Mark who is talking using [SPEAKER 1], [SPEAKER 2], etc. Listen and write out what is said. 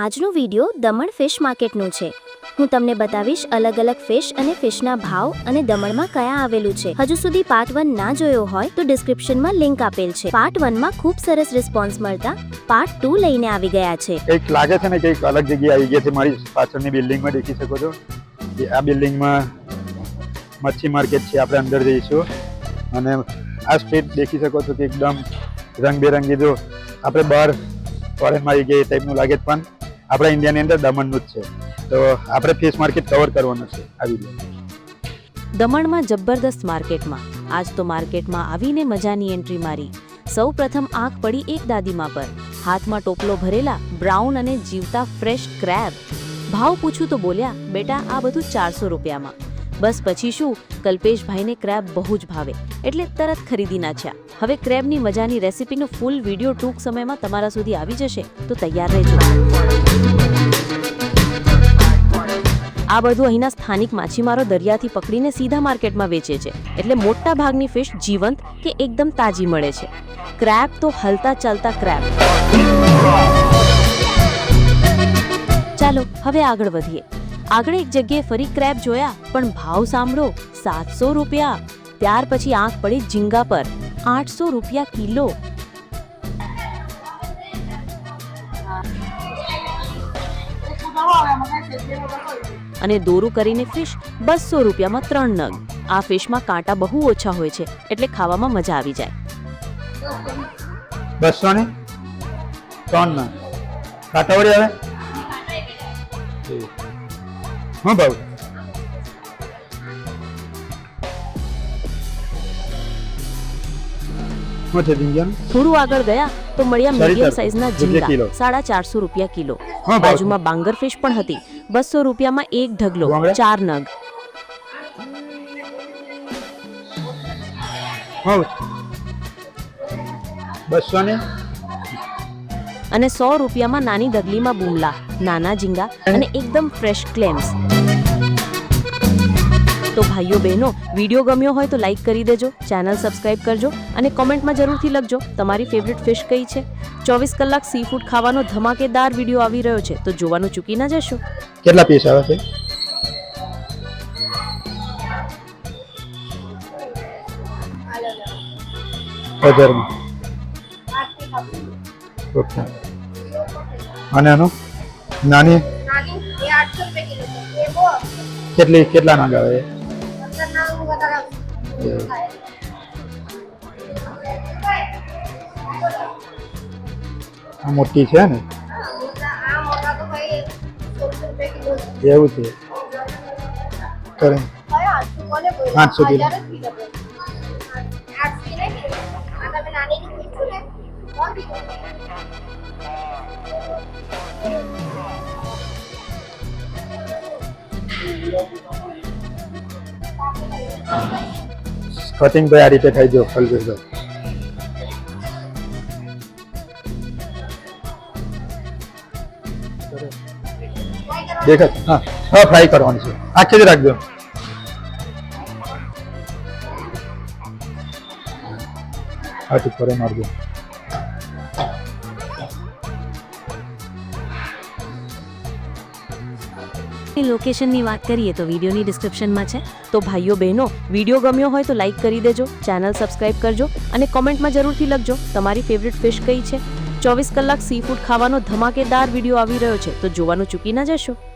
[SPEAKER 1] આજનો video Daman fish માર્કેટનું છે. હું તમને બતાવીશ અલગ અલગ ફિશ અને ફિશના ભાવ અને દમણમાં કયા આવેલું છે. હજુ સુધી પાર્ટ વન ના જોયો હોય તો ડિસ્ક્રિપ્શનમાં લિંક આપેલ છે. પાર્ટ વનમાં ખૂબ સરસ રિસ્પોન્સ મળતા પાર્ટ ટુ લઈને આવી ગયા છે.
[SPEAKER 2] એક લાગે છે ને કંઈક અલગ જગ્યાએ આવી ગયા છે. મારી પાછળની બિલ્ડિંગમાં દેખી શકો છો. આ બિલ્ડિંગમાં મચ્છી માર્કેટ છે. આપણે અંદર જઈશું. અને આ સ્ટ્રીટ દેખી શકો છો કે એકદમ રંગબેરંગી. જો આપણે બહાર ફોરેનમાં આવી ગયા એ ટાઈપનું લાગે પણ આપણા ઇન્ડિયાની અંદર દમણનું જ છે. તો આપણે ફિશ માર્કેટ કવર કરવાનું છે આ વીડિયો
[SPEAKER 3] દમણમાં જબરદસ્ત માર્કેટમાં. આજ તો માર્કેટમાં આવીને મજાની એન્ટ્રી મારી. સૌ પ્રથમ આંખ પડી એક દાદીમાં પર. હાથમાં ટોપલો ભરેલા, બ્રાઉન અને જીવતા ફ્રેશ ક્રેબ ભાવ પૂછું તો બોલ્યા, બેટા, આ બધું ચારસો રૂપિયામાં. બસ પછી શું? કલ્પેશભાઈને ક્રેબ બહુ જ ભાવે. એટલે તરત ખરીદી નાખ્યા. હવે ક્રેબની મજાની રેસીપીનો ફૂલ વીડિયો ટૂંક સમયમાં તમારા સુધી આવી જશે. તો તૈયાર રહેજો. આ બધું અહીંના સ્થાનિક માછીમારો દરિયાથી પકડીને સીધા માર્કેટમાં વેચે છે. એટલે મોટા ભાગની ફિશ જીવંત કે એકદમ તાજી મળે છે. ક્રેબ તો હલતા ચાલતા ક્રેબ. ચાલો, હવે આગળ વધીએ. આગળ એક જગ્યાએ ફરી ક્રેબ જોયા, પણ ભાવ સાંભળો, સાતસો રૂપિયા. ત્યાર પછી આંખ પડી ઝીંગા પર. આઠસો રૂપિયા કિલો. અને દોરું કરીને ફિશ બસો રૂપિયામાં ત્રણ નગ. આ ફિશમાં કાંટા બહુ ઓછા હોય છે એટલે ખાવામાં મજા આવી જાય.
[SPEAKER 2] બસો ને ત્રણ નગ. કાંટા વળી આવે? હા ભાવ
[SPEAKER 3] થોડું આગળ ગયા તો મળ્યા મીડિયમ સાઇઝના ઝીંગા. સાડા ચારસો રૂપિયા કિલો. બાજુમાં બાંગર ફિશ પણ હતી. બસો રૂપિયામાં એક ઢગલો. ચાર નગ. અને સો રૂપિયામાં નાની ડગલીમાં બુમલા નાના ઝીંગા અને એકદમ ફ્રેશ ક્લેમ્સ તો ભાઈઓ બહેનો વીડિયો ગમ્યો હોય તો લાઈક કરી દેજો ચેનલ સબસ્ક્રાઇબ કરજો અને કોમેન્ટમાં જરૂરથી લખજો તમારી ફેવરિટ ફિશ કઈ છે? ચોવીસ કલાક સી ફૂડ ખાવાનો ધમાકેદાર વીડિયો આવી રહ્યો છે તો જોવાનું ચૂકી ના જશો?
[SPEAKER 2] કેટલા પીસ આવે છે? હજારમાં ઓકે. અને આનું? નાની?
[SPEAKER 4] નાની એ આઠસો રૂપિયા કિલો છે. એ બહુ
[SPEAKER 2] કેટલી કેટલા નાગ આવે
[SPEAKER 4] અંદર નાનું વધારે આવશે.
[SPEAKER 2] આ મોટી છે ને
[SPEAKER 4] આ મોટા તો ભાઈ સોળસો રૂપિયા કિલો છે
[SPEAKER 2] એવું છે કરે
[SPEAKER 4] કયો આઠસો કોને બોલ્યો?
[SPEAKER 2] આઠસો કિલો.
[SPEAKER 4] હજાર જ
[SPEAKER 2] કટિંગ ભાઈ આ રીતે થઈ જો ફલભાઈ દેખાય હા હા ફ્રાય કરવાની છે. આખી જ રાખજો. હા ઠીક કરે મારજો.
[SPEAKER 3] લોકેશનની વાત કરીએ તો વિડીયોની ડિસ્ક્રિપ્શનમાં છે. તો ભાઈઓ બહેનો, વીડિયો ગમ્યો હોય તો લાઈક કરી દેજો ચેનલ સબસ્ક્રાઇબ કરજો અને કોમેન્ટમાં જરૂરથી લખજો, તમારી ફેવરિટ ફિશ કઈ છે? ચોવીસ કલાક સી ફૂડ ખાવાનો ધમાકેદાર વીડિયો આવી રહ્યો છે, તો જોવાનું ચૂકી ના જશો.